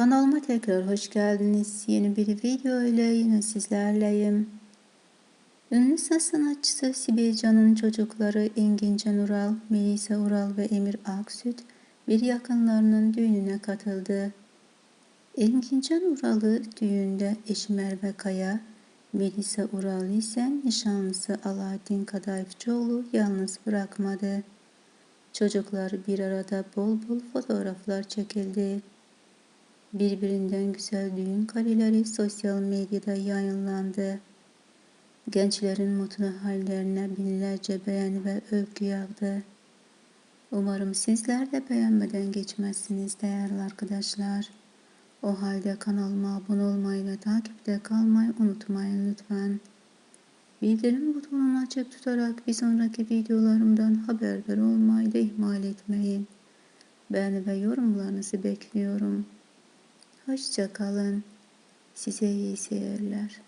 Kanalıma tekrar hoş geldiniz. Yeni bir video ile yine sizlerleyim. Ünlü ses sanatçısı Sibel Can'ın çocukları Engin Can Ural, Melisa Ural ve Emir Aksüt bir yakınlarının düğününe katıldı. Engin Can Ural'ı düğünde eşi Merve Kaya, Melisa Ural ise nişanlısı Alaaddin Kadayıfçıoğlu yalnız bırakmadı. Çocuklar bir arada bol bol fotoğraflar çekildi. Birbirinden güzel düğün kareleri sosyal medyada yayınlandı. Gençlerin mutlu hallerine binlerce beğeni ve övgü yağdı. Umarım sizler de beğenmeden geçmezsiniz değerli arkadaşlar. O halde kanalıma abone olmayı ve takipte kalmayı unutmayın lütfen. Bildirim butonunu açık tutarak bir sonraki videolarımdan haberdar olmayı da ihmal etmeyin. Beğeni ve yorumlarınızı bekliyorum. Hoşça kalın. Size iyi seyirler.